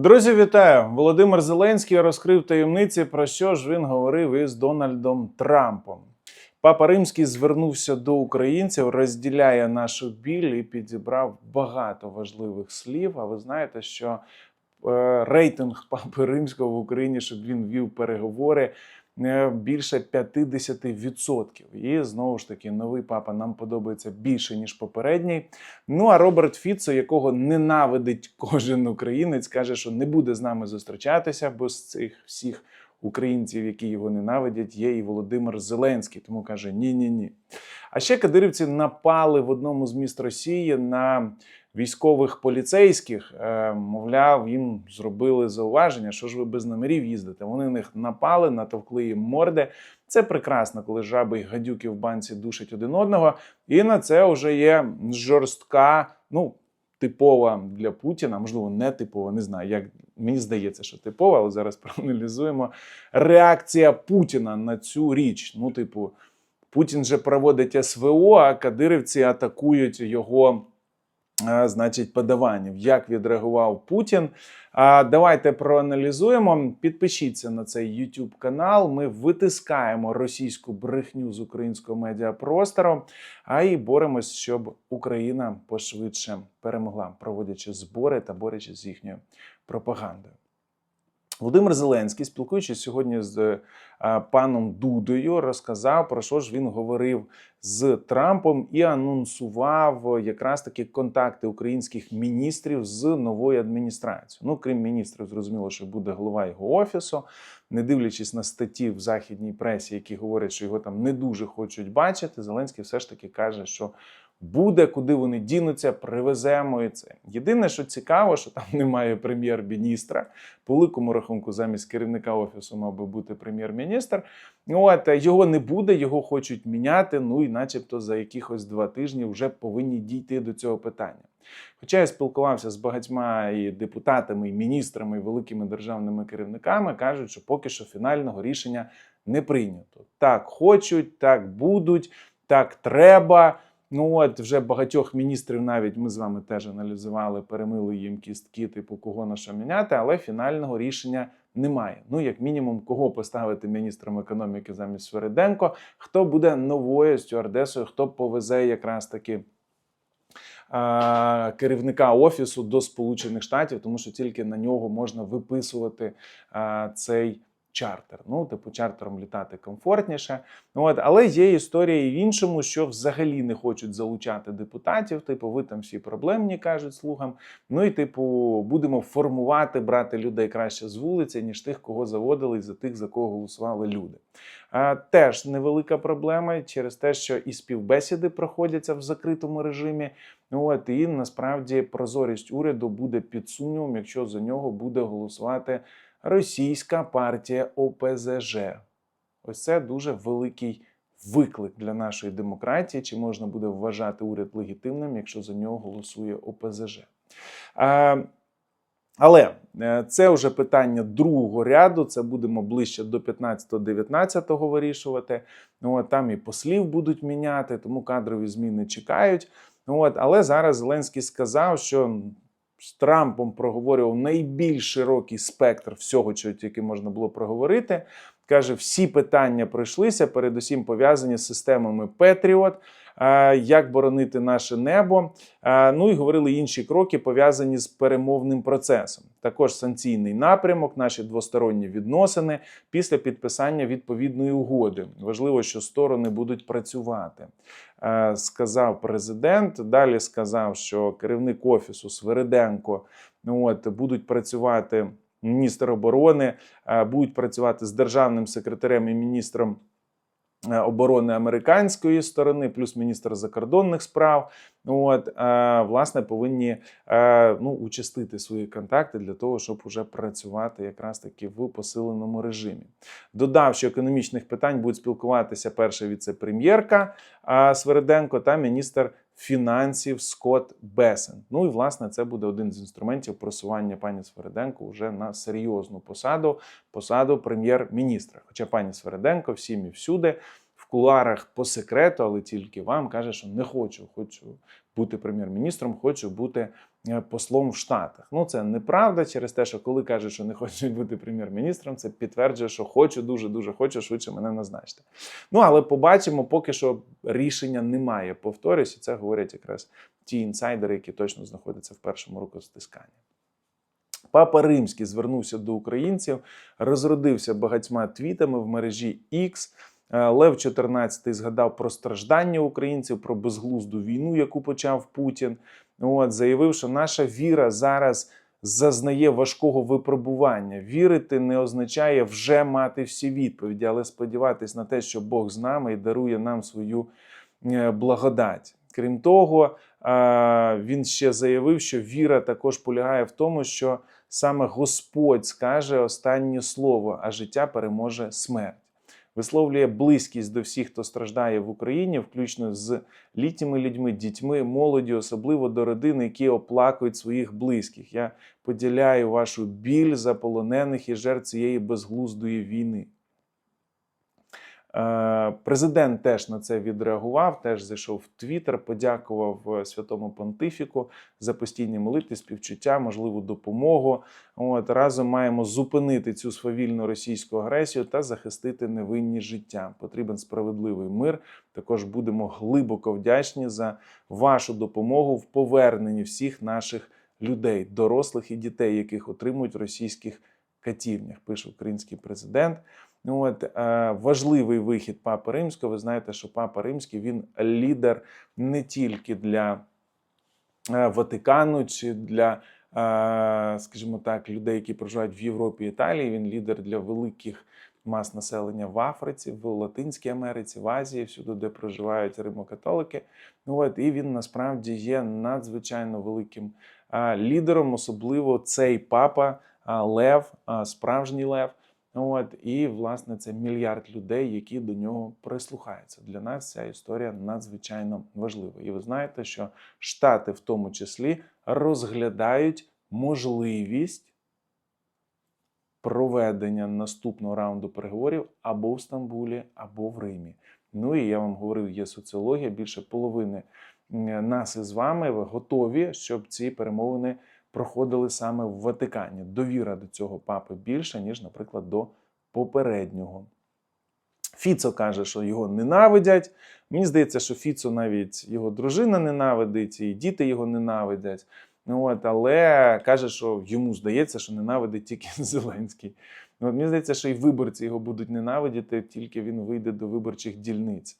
Друзі, вітаю! Володимир Зеленський розкрив таємниці, про що ж він говорив із Дональдом Трампом. Папа Римський звернувся до українців, розділяє нашу біль і підібрав багато важливих слів. А ви знаєте, що е, рейтинг Папи Римського в Україні, щоб він вів переговори. Е, Більше 50%. І знову ж таки, новий папа нам подобається більше, ніж попередній. Ну а Роберт Фіцо, якого ненавидить кожен українець, каже, що не буде з нами зустрічатися, бо з цих всіх українців, які його ненавидять, є і Володимир Зеленський. Тому каже: ні, ні, ні. А ще кадирівці напали в одному з міст Росії на військових поліцейських. Е, мовляв, їм зробили зауваження, що ж ви без номерів їздите. Вони на них напали, натовкли їм морди. Це прекрасно, коли жаби й гадюки в банці душать один одного. І на це вже є жорстка, ну. Типова для Путіна, можливо, не типова, не знаю. Як мені здається, що типова, але зараз проаналізуємо реакція Путіна на цю річ. Ну, типу, Путін же проводить СВО, а кадирівці атакують його, значить, подаванням. Як відреагував Путін? А, давайте проаналізуємо. Підпишіться на цей YouTube канал. Ми витискаємо російську брехню з українського медіапростору, а і боремось, щоб Україна пошвидше перемогла, проводячи збори та борючись з їхньою пропагандою. Володимир Зеленський, спілкуючись сьогодні з е, паном Дудою, розказав про що ж він говорив з Трампом і анонсував якраз таки контакти українських міністрів з новою адміністрацією. Ну, крім міністрів, зрозуміло, що буде голова його офісу, не дивлячись на статті в західній пресі, які говорять, що його там не дуже хочуть бачити. Зеленський все ж таки каже, що буде, куди вони дінуться, привеземо і це. Єдине, що цікаво, що там немає прем'єр-міністра. По великому рахунку, замість керівника офісу мав би бути прем'єр-міністр. От його не буде, його хочуть міняти. Ну і, начебто, за якихось два тижні вже повинні дійти до цього питання. Хоча я спілкувався з багатьма і депутатами, і міністрами, і великими державними керівниками, кажуть, що поки що фінального рішення не прийнято. Так хочуть, так будуть, так треба. Ну от вже багатьох міністрів навіть ми з вами теж аналізували, перемили їм кістки, типу кого на що міняти, але фінального рішення немає. Ну, як мінімум, кого поставити міністром економіки замість Свериденко, хто буде новою стюардесою, хто повезе якраз таки. Керівника офісу до Сполучених Штатів, тому що тільки на нього можна виписувати цей чартер. Ну, типу, чартером літати комфортніше. От, але є історія і в іншому, що взагалі не хочуть залучати депутатів. Типу, ви там всі проблемні, кажуть слугам. Ну і типу, будемо формувати, брати людей краще з вулиці, ніж тих, кого заводили, і за тих, за кого голосували люди. А, теж невелика проблема через те, що і співбесіди проходяться в закритому режимі. От і насправді прозорість уряду буде під сумнівом, якщо за нього буде голосувати російська партія ОПЗЖ. Ось це дуже великий виклик для нашої демократії. Чи можна буде вважати уряд легітимним, якщо за нього голосує ОПЗЖ? А, але е, це вже питання другого ряду. Це будемо ближче до 15-19 вирішувати. Ну, от, там і послів будуть міняти, тому кадрові зміни чекають. От, але зараз Зеленський сказав, що з Трампом проговорював найбільш широкий спектр всього, що тільки можна було проговорити. Каже, всі питання пройшлися, передусім пов'язані з системами Петріот, як боронити наше небо. Е, Ну і говорили інші кроки, пов'язані з перемовним процесом. Також санкційний напрямок, наші двосторонні відносини після підписання відповідної угоди. Важливо, що сторони будуть працювати. Е, Сказав президент. Далі сказав, що керівник офісу Свериденко ну, от, будуть працювати міністр оборони, е, будуть працювати з державним секретарем і міністром е, оборони американської сторони, плюс міністр закордонних справ. От е, власне повинні е, ну, участити свої контакти для того, щоб уже працювати якраз таки в посиленому режимі. Додав, що економічних питань будуть спілкуватися перша віце-прем'єрка е, Свериденко та міністр фінансів Скотт Бесен. Ну і власне це буде один з інструментів просування пані Свериденко вже на серйозну посаду, посаду прем'єр-міністра. Хоча пані Свериденко всім і всюди. В куларах по секрету, але тільки вам каже, що не хочу. Хочу бути прем'єр-міністром, хочу бути послом в Штатах. Ну це неправда через те, що коли кажуть, що не хочуть бути прем'єр-міністром, це підтверджує, що хочу, дуже дуже хочу швидше мене назначити. Ну але побачимо, поки що рішення немає. Повторюсь, і це говорять якраз ті інсайдери, які точно знаходяться в першому рукостисканні. Папа Римський звернувся до українців, розродився багатьма твітами в мережі X. Е, Лев XIV згадав про страждання українців, про безглузду війну, яку почав Путін. От заявив, що наша віра зараз зазнає важкого випробування. Вірити не означає вже мати всі відповіді, але сподіватись на те, що Бог з нами і дарує нам свою е, благодать. Крім того, він ще заявив, що віра також полягає в тому, що саме Господь скаже останнє слово, а життя переможе смерть. Висловлює близькість до всіх, хто страждає в Україні, включно з літніми людьми, дітьми, молоді, особливо до родин, які оплакують своїх близьких. Я поділяю вашу біль за полонених і жертв цієї безглуздої війни. Е, Президент теж на це відреагував, теж зайшов в Твіттер, подякував е, святому понтифіку за постійні молитви, співчуття, можливу допомогу. От разом маємо зупинити цю свавільну російську агресію та захистити невинні життя. Потрібен справедливий мир. Також будемо глибоко вдячні за вашу допомогу в поверненні всіх наших людей, дорослих і дітей, яких отримують в російських катівнях. Пише український президент. Ну, от е, важливий вихід Папи Римського. Ви знаєте, що Папа Римський він лідер не тільки для е, Ватикану чи для, е, скажімо так, людей, які проживають в Європі і Італії. Він лідер для великих мас населення в Африці, в Латинській Америці, в Азії, всюди, де проживають римокатолики. Ну, от, і він насправді є надзвичайно великим лідером, особливо цей папа Лев, справжній Лев. От і власне це мільярд людей, які до нього прислухаються. Для нас ця історія надзвичайно важлива. І ви знаєте, що Штати в тому числі розглядають можливість проведення наступного раунду переговорів або в Стамбулі, або в Римі. Ну і я вам говорив, є соціологія. Більше половини нас із вами готові, щоб ці перемовини проходили саме в Ватикані. Довіра до цього папи більша, ніж, наприклад, до попереднього. Фіцо каже, що його ненавидять. Мені здається, що Фіцо навіть його дружина ненавидить, і діти його ненавидять. Ну, от, Але каже, що йому здається, що ненавидить тільки Зеленський. Ну, Мені здається, що і виборці його будуть ненавидіти, тільки він вийде до виборчих дільниць.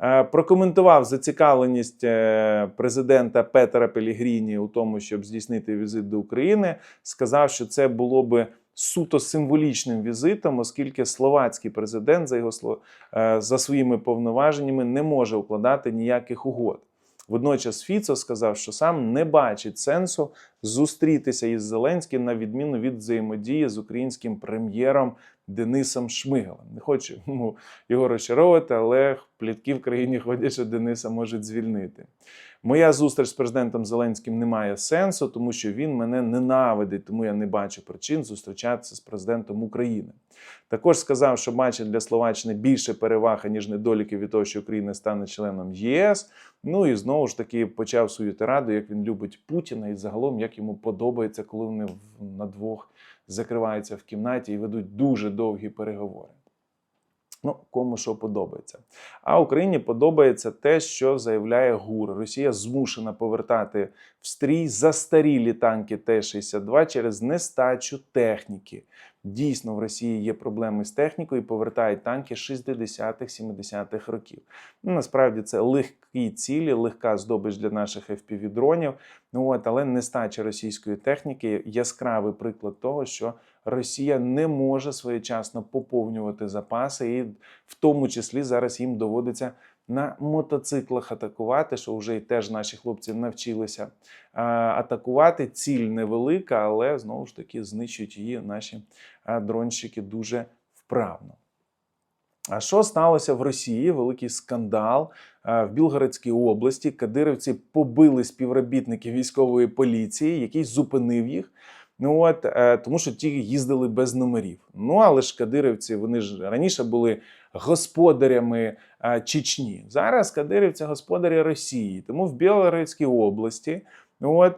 Е, прокоментував зацікавленість е, президента Петера Пелігріні у тому, щоб здійснити візит до України. Сказав, що це було би суто символічним візитом, оскільки словацький президент за його е, за своїми повноваженнями не може укладати ніяких угод. Водночас Фіцо сказав, що сам не бачить сенсу зустрітися із Зеленським на відміну від взаємодії з українським прем'єром Денисом Шмигалем. Не хочу йому його розчаровувати, але плітки в країні ходять, що Дениса можуть звільнити. Моя зустріч з президентом Зеленським не має сенсу, тому що він мене ненавидить, тому я не бачу причин зустрічатися з президентом України. Також сказав, що бачить для Словаччини більше переваг, ніж недоліки від того, що Україна стане членом ЄС. Ну і знову ж таки почав свою тираду, як він любить Путіна, і загалом як йому подобається, коли вони на двох закриваються в кімнаті і ведуть дуже довгі переговори. Ну, кому що подобається. А Україні подобається те, що заявляє ГУР. Росія змушена повертати в стрій застарілі танки Т-62 через нестачу техніки. Дійсно, в Росії є проблеми з технікою, і повертають танки 60-х-70-х років. Ну, Насправді це легкі цілі, легка здобич для наших FPV-дронів. Ну от, але нестача російської техніки яскравий приклад того, що Росія не може своєчасно поповнювати запаси, і в тому числі зараз їм доводиться на мотоциклах атакувати, що вже і теж наші хлопці навчилися атакувати. Ціль невелика, але знову ж таки знищують її наші дронщики дуже вправно. А що сталося в Росії? Великий скандал в Білгородській області. Кадирівці побили співробітників військової поліції, який зупинив їх. Ну от е, тому, що ті їздили без номерів. Ну але ж кадирівці вони ж раніше були господарями е, Чечні. Зараз кадирівці господарі Росії. Тому в Білгородській області ну от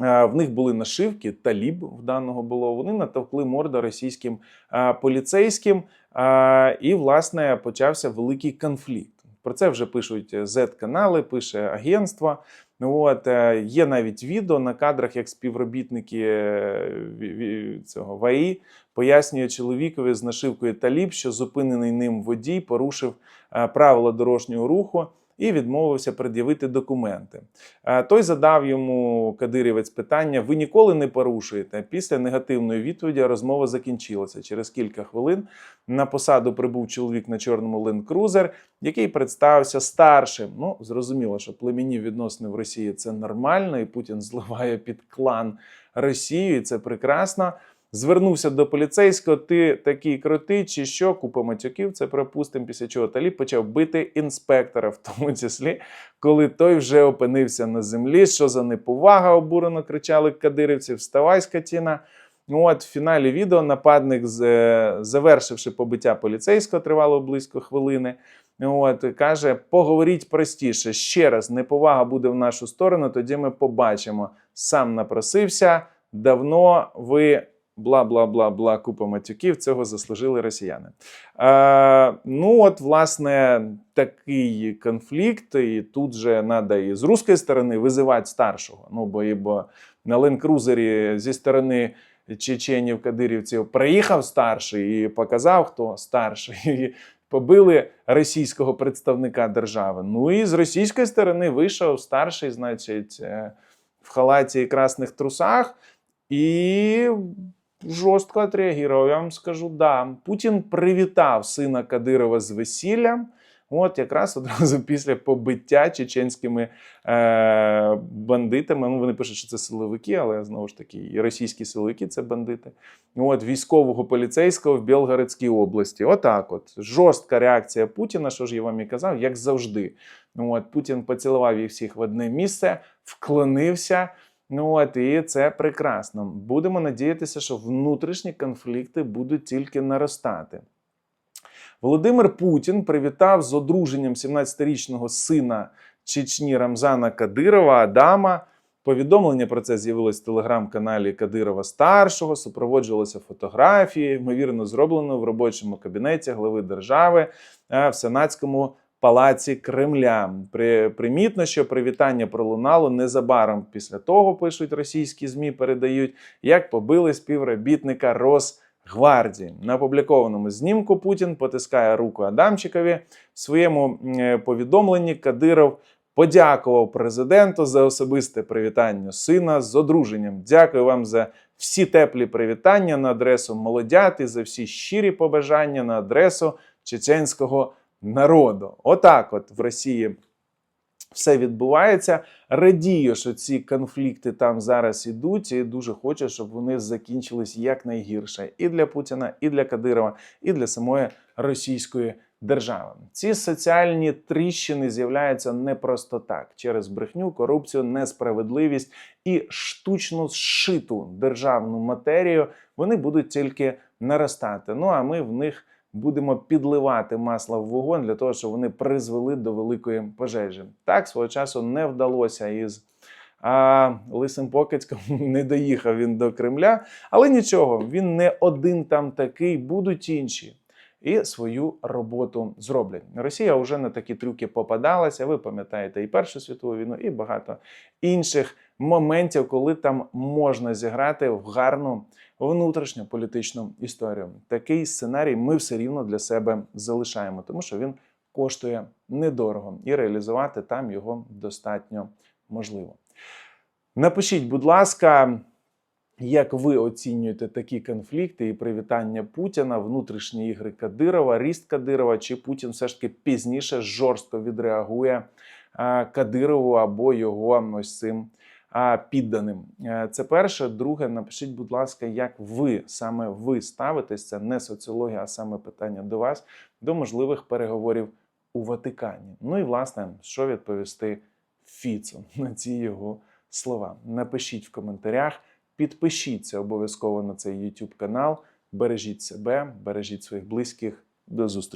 Е, В них були нашивки, таліб в даного було. Вони натовкли морду російським е, поліцейським, е, і, власне, почався великий конфлікт. Про це вже пишуть Z-канали, пише агентство. Ну, От, е, є навіть відео на кадрах, як співробітники е, цього ВАІ пояснює чоловікові з нашивкою Таліб, що зупинений ним водій порушив е, правила дорожнього руху і відмовився пред'явити документи. Е, Той задав йому Кадирівець питання: ви ніколи не порушуєте? Після негативної відповіді розмова закінчилася. Через кілька хвилин на посаду прибув чоловік на чорному Cruiser, який представився старшим. Ну, зрозуміло, що племінні відносини в Росії це нормально, і Путін зливає під клан Росію, і це прекрасно. Звернувся до поліцейського, ти такий крутий, чи що, купа матюків, це припустимо, після чого Таліб почав бити інспектора, в тому числі, коли той вже опинився на землі. Що за неповага обурено кричали кадирівці, вставай, скотіна. Ну от в фіналі відео нападник, е, завершивши побиття поліцейського, тривало близько хвилини. От каже: поговоріть простіше. Ще раз неповага буде в нашу сторону. Тоді ми побачимо. Сам напросився. Давно ви бла бла бла бла купа матюків. Цього заслужили росіяни. Е, ну от, власне, такий конфлікт, і тут же треба і з руської сторони визивати старшого. Ну бо бо на ленд-крузері зі сторони чеченів кадирівців приїхав старший і показав, хто старший. І побили російського представника держави. Ну і з російської сторони вийшов старший, значить, е, в халаті і красних трусах, і жорстко відреагував. Я вам скажу, да. Путін привітав сина Кадирова з весіллям. От якраз одразу після побиття чеченськими е, бандитами. Ну, вони пишуть, що це силовики, але знову ж таки, і російські силовики це бандити. От військового поліцейського в Білгородській області. Отак, от жорстка реакція Путіна, що ж я вам і казав, як завжди. От Путін поцілував їх всіх в одне місце, вклонився. Ну от і це прекрасно. Будемо надіятися, що внутрішні конфлікти будуть тільки наростати. Володимир Путін привітав з одруженням 17-річного сина Чечні Рамзана Кадирова Адама. Повідомлення про це з'явилось в телеграм-каналі Кадирова Старшого, супроводжувалося фотографією, ймовірно, зроблено в робочому кабінеті глави держави е, в Сенатському палаці Кремля. При, примітно, що привітання пролунало незабаром після того, пишуть російські ЗМІ, передають, як побили співробітника Росгвардії. На опублікованому знімку Путін потискає руку Адамчикові. В своєму повідомленні Кадиров подякував президенту за особисте привітання сина з одруженням. Дякую вам за всі теплі привітання на адресу молодят і за всі щирі побажання на адресу чеченського народу. Отак, от в Росії все відбувається. Радію, що ці конфлікти там зараз ідуть, і дуже хочу, щоб вони закінчились якнайгірше і для Путіна, і для Кадирова, і для самої російської держави. Ці соціальні тріщини з'являються не просто так через брехню, корупцію, несправедливість і штучно зшиту державну матерію. Вони будуть тільки наростати. Ну а ми в них будемо підливати масло в вогонь для того, щоб вони призвели до великої пожежі. Так свого часу не вдалося із. А Лисим Покидьком не доїхав він до Кремля, але нічого, він не один там такий, будуть інші. І свою роботу зроблять. Росія вже на такі трюки попадалася. Ви пам'ятаєте і Першу світову війну, і багато інших моментів, коли там можна зіграти в гарну внутрішню політичну історію. Такий сценарій ми все рівно для себе залишаємо, тому що він коштує недорого і реалізувати там його достатньо можливо. Напишіть, будь ласка, як ви оцінюєте такі конфлікти і привітання Путіна, внутрішні ігри Кадирова, ріст Кадирова, чи Путін все ж таки пізніше жорстко відреагує Кадирову або його ось цим підданим? Е, Це перше. Друге, напишіть, будь ласка, як ви саме ви ставитесь, це не соціологія, а саме питання до вас, до можливих переговорів у Ватикані. Ну і власне, що відповісти Фіцу на ці його слова. Напишіть в коментарях, підпишіться обов'язково на цей YouTube канал. Бережіть себе, бережіть своїх близьких. До зустрічі.